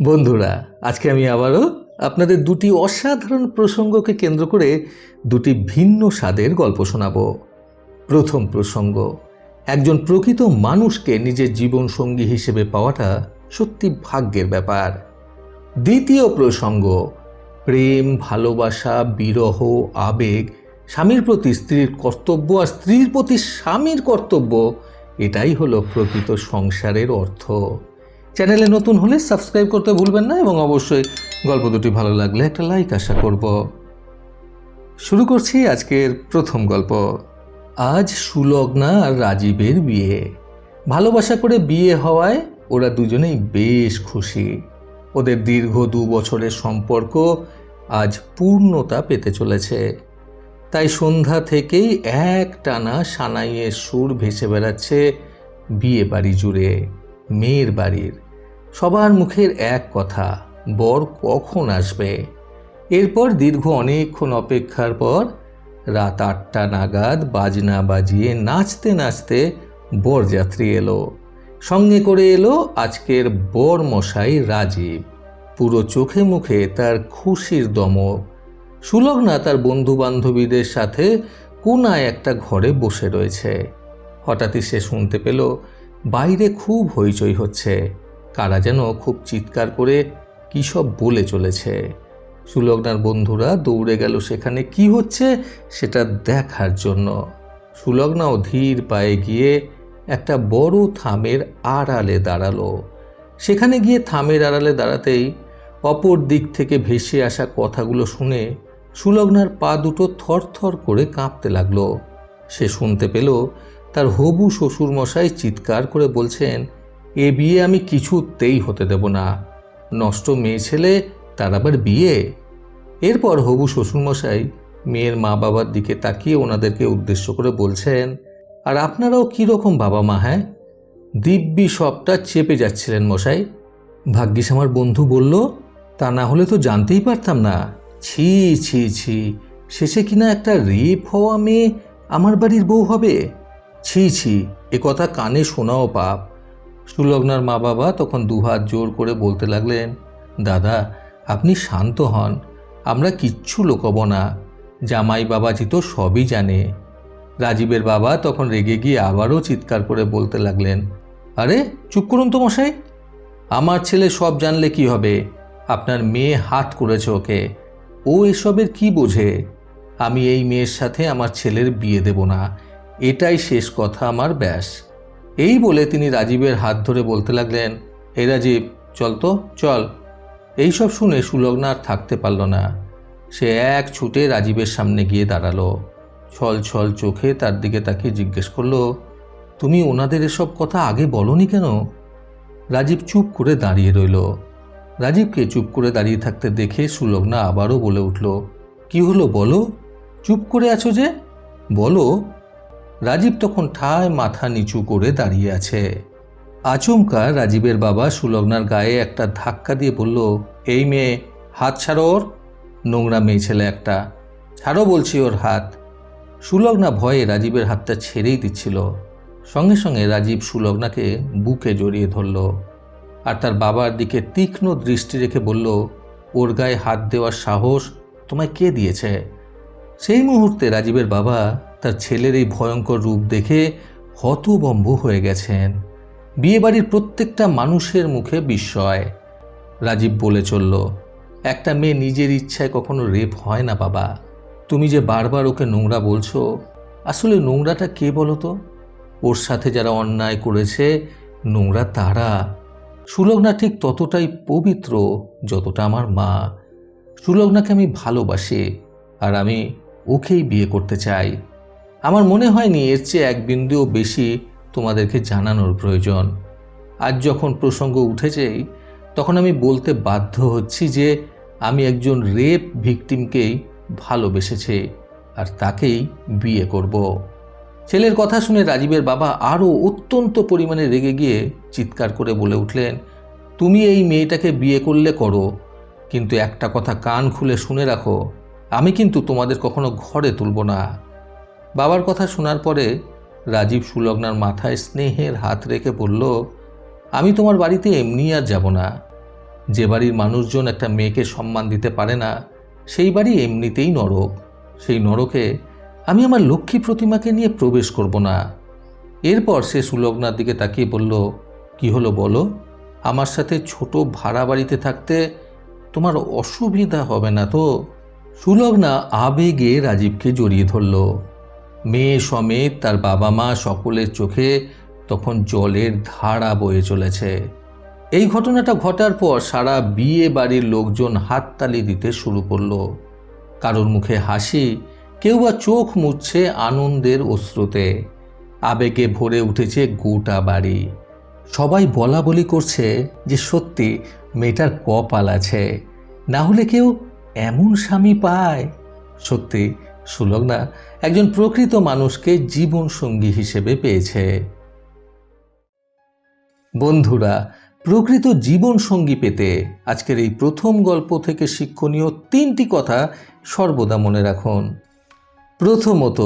বন্ধুরা, আজকে আমি আবারও আপনাদের দুটি অসাধারণ প্রসঙ্গকে কেন্দ্র করে দুটি ভিন্ন স্বাদের গল্প শোনাব। প্রথম প্রসঙ্গ, একজন প্রকৃত মানুষকে নিজের জীবনসঙ্গী হিসেবে পাওয়াটা সত্যি ভাগ্যের ব্যাপার। দ্বিতীয় প্রসঙ্গ, প্রেম, ভালোবাসা, বিরহ, আবেগ, স্বামীর প্রতি স্ত্রীর কর্তব্য আর স্ত্রীর প্রতি স্বামীর কর্তব্য, এটাই হলো প্রকৃত সংসারের অর্থ। চ্যানেলে নতুন হলে সাবস্ক্রাইব করতে ভুলবেন না এবং অবশ্যই গল্প দুটি ভালো লাগলে একটা লাইক আশা করব। শুরু করছি আজকের প্রথম গল্প। আজ সুলগ্না আর রাজীবের বিয়ে। ভালোবাসা করে বিয়ে হওয়ায় ওরা দুজনেই বেশ খুশি। ওদের দীর্ঘ দু বছরের সম্পর্ক আজ পূর্ণতা পেতে চলেছে। তাই সন্ধ্যা থেকেই এক টানা সানাইয়ের সুর ভেসে বেড়াচ্ছে বিয়ে বাড়ি জুড়ে, মেয়ের বাড়ির। সবার মুখের এক কথা, বর কখন আসবে? এরপর দীর্ঘ অনেকক্ষণ অপেক্ষার পর রাত আটটা নাগাদ বাজনা বাজিয়ে নাচতে নাচতে বরযাত্রী এলো। সঙ্গে করে এলো আজকের বর মশাই রাজীব। পুরো চোখে মুখে তার খুশির দমক সুলগ্না তার বন্ধু বান্ধবীদের সাথে কোনায় একটা ঘরে বসে রয়েছে। হঠাৎই সে শুনতে পেল, বাইরে খুব হইচই হচ্ছে। কারা যেন খুব চিৎকার করে কী সব বলে চলেছে। সুলগ্নার বন্ধুরা দৌড়ে গেল সেখানে, কি হচ্ছে? সেটা দেখার জন্য। সুলগ্নাও ধীর পায়ে গিয়ে একটা বড় থামের আড়ালে দাঁড়াল। সেখানে গিয়ে থামের আড়ালে দাঁড়াতেই অপর দিক থেকে ভেসে আসা কথাগুলো শুনে সুলগ্নার পা দুটো থরথর করে কাঁপতে লাগল। সে শুনতে পেল তার হবু শ্বশুরমশাই চিৎকার করে বলছেন এ বিয়ে আমি কিছুতেই হতে দেব না। নষ্ট মেয়ে ছেলে, তার আবার বিয়ে? এরপর হবু শ্বশুরমশাই মেয়ের মা বাবার দিকে তাকিয়ে ওনাদেরকে উদ্দেশ্য করে বলছেন, আর আপনারাও কীরকম বাবা মা হ্যাঁ? দিব্যি সবটা চেপে যাচ্ছিলেন মশাই। ভাগ্যিস আমার বন্ধু বলল, তা না হলে তো জানতেই পারতাম না। ছি ছি ছি, শেষে কিনা একটা রেপ হওয়া মেয়ে আমার বাড়ির বউ হবে? ছি ছি, এ কথা কানে শোনাও পাপ। সুলগ্নার মা বাবা তখন দুহাত জোর করে বলতে লাগলেন, দাদা, আপনি শান্ত হন, আমরা কিচ্ছু লোকব না, জামাই বাবাজি তো সবই জানে। রাজীবের বাবা তখন রেগে গিয়ে আবারও চিৎকার করে বলতে লাগলেন, আরে, চুপ করুন তো মশাই, আমার ছেলে সব জানলে কি হবে? আপনার মেয়ে হাত করেছে ওকে, ও এসবের কি বোঝে? আমি এই মেয়ের সাথে আমার ছেলের বিয়ে দেব না, এটাই শেষ কথা আমার ব্যাস। এই বলে তিনি রাজীবের হাত ধরে বলতে লাগলেন, এই রাজীব, চল তো, চল। এইসব শুনে সুলগ্না আর থাকতে পারল না। সে এক ছুটে রাজীবের সামনে গিয়ে দাঁড়াল। ছল ছল চোখে তার দিকে তাকিয়ে জিজ্ঞেস করল, তুমি ওনাদের এসব কথা আগে বলনি কেন? রাজীব চুপ করে দাঁড়িয়ে রইল। রাজীবকে চুপ করে দাঁড়িয়ে থাকতে দেখে সুলগ্না আবারও বলে উঠল, কি হলো বলো? চুপ করে আছো যে? বলো রাজীব তখন ঠায় মাথা নিচু করে দাঁড়িয়ে আছে। আচমকা রাজীবের বাবা সুলগ্নার গায়ে একটা ধাক্কা দিয়ে বলল, এই মেয়ে, হাত ছাড়ো ওর। নোংরা মেয়ে ছেলে একটা। ছাড়ো বলছি ওর হাত। সুলগ্না ভয়ে রাজীবের হাতটা ছেড়েই দিচ্ছিল। সঙ্গে সঙ্গে রাজীব সুলগ্নাকে বুকে জড়িয়ে ধরল আর তার বাবার দিকে তীক্ষ্ণ দৃষ্টি রেখে বলল, ওর গায়ে হাত দেওয়ার সাহস তোমায় কে দিয়েছে? সেই মুহূর্তে রাজীবের বাবা তার ছেলের এই ভয়ঙ্কর রূপ দেখে হতবম্ব হয়ে গেছেন। বিয়েবাড়ির প্রত্যেকটা মানুষের মুখে বিস্ময়। রাজীব বলে চলল, একটা মেয়ে নিজের ইচ্ছায় কখনো রেপ হয় না বাবা। তুমি যে বারবার ওকে নোংরা বলছো, আসলে নোংরাটা কে বলো তো ওর সাথে যারা অন্যায় করেছে, নোংরা তারা। সুলগ্না ঠিক ততটাই পবিত্র যতটা আমার মা। সুলগ্নাকে আমি ভালোবাসি, আর আমি ওকেই বিয়ে করতে চাই। আমার মনে হয়নি এর চেয়ে এক বিন্দুও বেশি তোমাদেরকে জানানোর প্রয়োজন। আজ যখন প্রসঙ্গ উঠেছেই তখন আমি বলতে বাধ্য হচ্ছি যে আমি একজন রেপ ভিকটিমকেই ভালোবেসেছে আর তাকেই বিয়ে করব। ছেলের কথা শুনে রাজীবের বাবা আরও অত্যন্ত পরিমাণে রেগে গিয়ে চিৎকার করে বলে উঠলেন, তুমি এই মেয়েটাকে বিয়ে করলে করো, কিন্তু একটা কথা কান খুলে শুনে রাখো আমি কিন্তু তোমাদের কখনো ঘরে তুলব না। বাবার কথা শোনার পরে রাজীব সুলগ্নার মাথায় স্নেহের হাত রেখে বলল, আমি তোমার বাড়িতে এমনি আর যাব না। যে বাড়ির মানুষজন একটা মেয়েকে সম্মান দিতে পারে না, সেই বাড়ি এমনিতেই নরক। সেই নরকে আমি আমার লক্ষ্মী প্রতিমাকে নিয়ে প্রবেশ করব না। এরপর সে সুলগ্নার দিকে তাকিয়ে বলল, কি হলো বলো? আমার সাথে ছোট ভাড়া বাড়িতে থাকতে তোমার অসুবিধা হবে না তো? সুলগ্না আবেগে রাজীবকে জড়িয়ে ধরল। মেয়ে সমেত তার বাবা মা সকলের চোখে তখন জলের ধারা বয়ে চলেছে। এই ঘটনাটা ঘটার পর সারা বিয়ে বাড়ির লোকজন হাততালি দিতে শুরু করল। কারোর মুখে হাসি, কেউ বা চোখ মুছছে আনন্দের অশ্রুতে আবেগে ভরে উঠেছে গোটা বাড়ি। সবাই বলা বলি করছে যে সত্যি মেয়েটার কপাল আছে। না হলে কেউ এমন স্বামী পায়? সত্যি, সুলগ্না একজন প্রকৃত মানুষকে জীবন সঙ্গী হিসেবে পেয়েছে। বন্ধুরা, প্রকৃত জীবন সঙ্গী পেতে আজকের এই প্রথম গল্প থেকে শিক্ষণীয় তিনটি কথা সর্বদা মনে রাখুন। প্রথমত,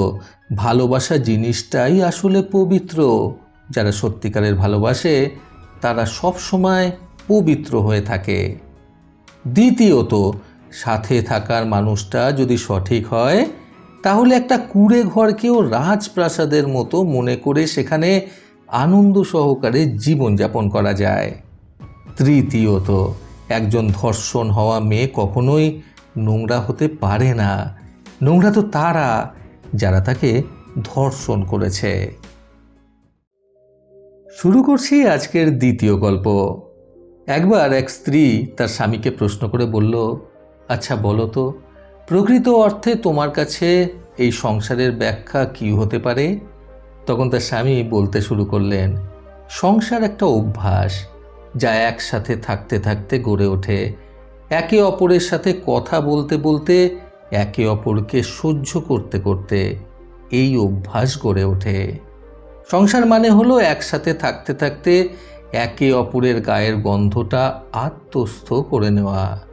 ভালোবাসা জিনিসটাই আসলে পবিত্র। যারা সত্যিকারের ভালোবাসে, তারা সব সময় পবিত্র হয়ে থাকে। দ্বিতীয়ত সাথে থাকার মানুষটা যদি সঠিক হয়, তাহলে একটা কুড়ে ঘরকেও রাজপ্রাসাদের মতো মনে করে সেখানে আনন্দ সহকারে জীবনযাপন করা যায়। তৃতীয়ত, একজন ধর্ষণ হওয়া মেয়ে কখনোই নোংরা হতে পারে না। নোংরা তো তারা, যারা তাকে ধর্ষণ করেছে। শুরু করছি আজকের দ্বিতীয় গল্প। একবার এক স্ত্রী তার স্বামীকে প্রশ্ন করে বলল আচ্ছা বলো তো, প্রকৃত অর্থে তোমার কাছে এই সংসারের ব্যাখ্যা কি হতে পারে? তখন তার স্বামী বলতে শুরু করলেন, সংসার একটা অভ্যাস যা একসাথে থাকতে থাকতে গড়ে ওঠে। একে অপরের সাথে কথা বলতে বলতে, একে অপরকে সহ্য করতে করতে এই অভ্যাস গড়ে ওঠে। সংসার মানে হলো একসাথে থাকতে থাকতে একে অপরের গায়ের গন্ধটা আত্মস্থ করে নেওয়া।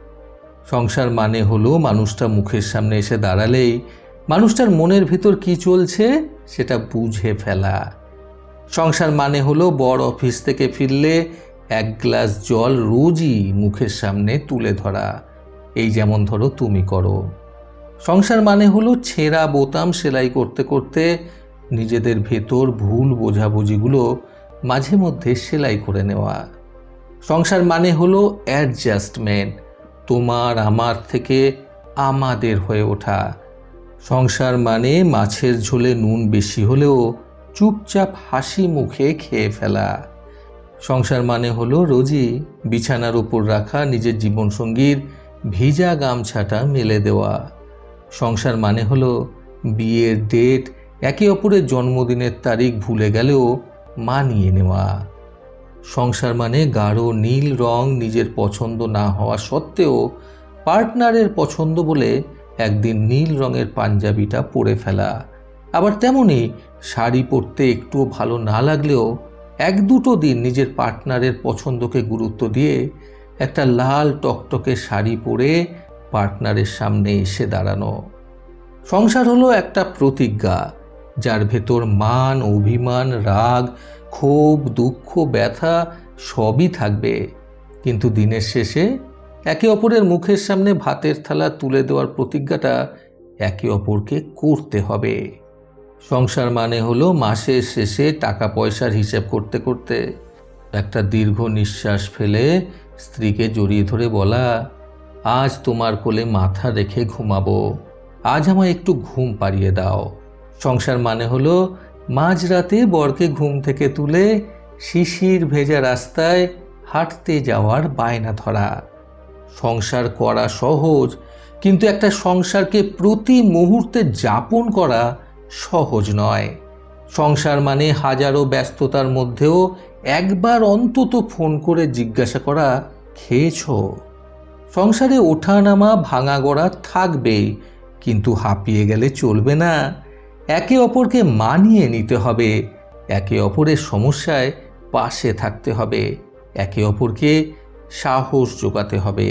সংসার মানে হলো মানুষটা মুখের সামনে এসে দাঁড়ালেই মানুষটার মনের ভিতর কি চলছে সেটা বুঝে ফেলা। সংসার মানে হলো বড় অফিস থেকে ফিরলে এক গ্লাস জল রোজই মুখের সামনে তুলে ধরা। এই যেমন ধরো তুমি করো। সংসার মানে হলো ছেঁড়া বোতাম সেলাই করতে করতে নিজেদের ভেতর ভুল বোঝাবুঝিগুলো মাঝে মধ্যে সেলাই করে নেওয়া। সংসার মানে হলো অ্যাডজাস্টমেন্ট তোমার আমার থেকে আমাদের হয়ে ওঠা। সংসার মানে মাছের ঝোলে নুন বেশি হলেও চুপচাপ হাসি মুখে খেয়ে ফেলা। সংসার মানে হলো রোজই বিছানার উপর রাখা নিজের জীবনসঙ্গীর ভিজা গামছাটা মেলে দেওয়া। সংসার মানে হলো বিয়ের ডেট একে অপরের জন্মদিনের তারিখ ভুলে গেলেও মানিয়ে নেওয়া। সংসার মানে গাঢ় নীল রং নিজের পছন্দ না হওয়া সত্ত্বেও পার্টনারের পছন্দ বলে একদিন নীল রঙের পাঞ্জাবিটা পরে ফেলা। আবার তেমনই শাড়ি পরতে একটুও ভালো না লাগলেও এক দুটো দিন নিজের পার্টনারের পছন্দকে গুরুত্ব দিয়ে একটা লাল টকটকে শাড়ি পরে পার্টনারের সামনে এসে দাঁড়ানো। সংসার হলো একটা প্রতিজ্ঞা, যার ভেতর মান, অভিমান, রাগ ক্ষোভ, দুঃখ, ব্যথা সবই থাকবে। কিন্তু দিনের শেষে একে অপরের মুখের সামনে ভাতের থালা তুলে দেওয়ার প্রতিজ্ঞাটা একে অপরকে করতে হবে। সংসার মানে হলো মাসের শেষে টাকা পয়সার হিসেব করতে করতে। একটা দীর্ঘ নিঃশ্বাস ফেলে স্ত্রীকে জড়িয়ে ধরে বলা, আজ তোমার কোলে মাথা রেখে ঘুমাবো। আজ আমায় একটু ঘুম পাড়িয়ে দাও। সংসার মানে হলো মাঝরাতে বরকে ঘুম থেকে তুলে শিশির ভেজা রাস্তায় হাঁটতে যাওয়ার বায়না ধরা। সংসার করা সহজ, কিন্তু একটা সংসারকে প্রতি মুহূর্তে যাপন করা সহজ নয়। সংসার মানে হাজারো ব্যস্ততার মধ্যেও একবার অন্তত ফোন করে জিজ্ঞাসা করা, খেয়েছ? সংসারে ওঠা নামা ভাঙা গড়া থাকবেই কিন্তু হাঁপিয়ে গেলে চলবে না। একে অপরকে মানিয়ে নিতে হবে। একে অপরের সমস্যায় পাশে থাকতে হবে। একে অপরকে সাহস যোগাতে হবে।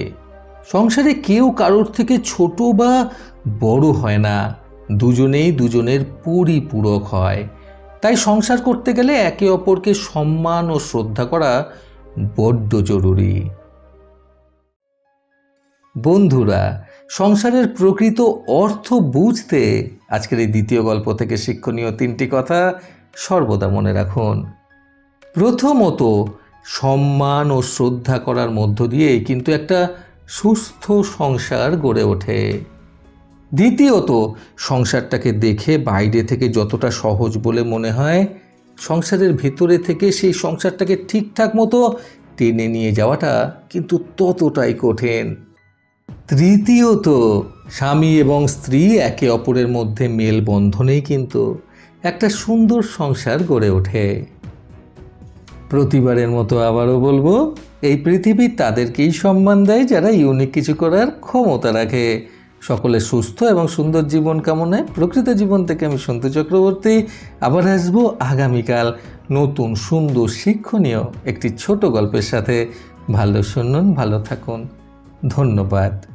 সংসারে কেউ কারোর থেকে ছোট বা বড় হয় না। দুজনেই দুজনের পরিপূরক হয়। তাই সংসার করতে গেলে একে অপরকে সম্মান ও শ্রদ্ধা করা বড্ড জরুরি। বন্ধুরা সংসারের প্রকৃত অর্থ বুঝতে আজকের এই দ্বিতীয় গল্প থেকে শিক্ষণীয় তিনটি কথা সর্বদা মনে রাখুন। প্রথমত, সম্মান ও শ্রদ্ধা করার মধ্য দিয়ে কিন্তু একটা সুস্থ সংসার গড়ে ওঠে। দ্বিতীয়ত, সংসারটাকে দেখে বাইরে থেকে যতটা সহজ বলে মনে হয়, সংসারের ভেতরে থেকে সেই সংসারটাকে ঠিকঠাক মতো টেনে নিয়ে যাওয়াটা কিন্তু ততটাই কঠিন। তৃতীয়ত, স্বামী এবং স্ত্রী একে অপরের মধ্যে মেলবন্ধনেই কিন্তু একটা সুন্দর সংসার গড়ে ওঠে। প্রতিবারের মতো আবারও বলব, এই পৃথিবী তাদেরকেই সম্মান দেয় যারা ইউনিক কিছু করার ক্ষমতা রাখে। সকলে সুস্থ এবং সুন্দর জীবন কামনায় প্রকৃত জীবন থেকে আমি সন্তু চক্রবর্তী, আবার আসব আগামীকাল নতুন সুন্দর শিক্ষণীয় একটি ছোট গল্পের সাথে। ভালো শুনুন, ভালো থাকুন। ধন্যবাদ।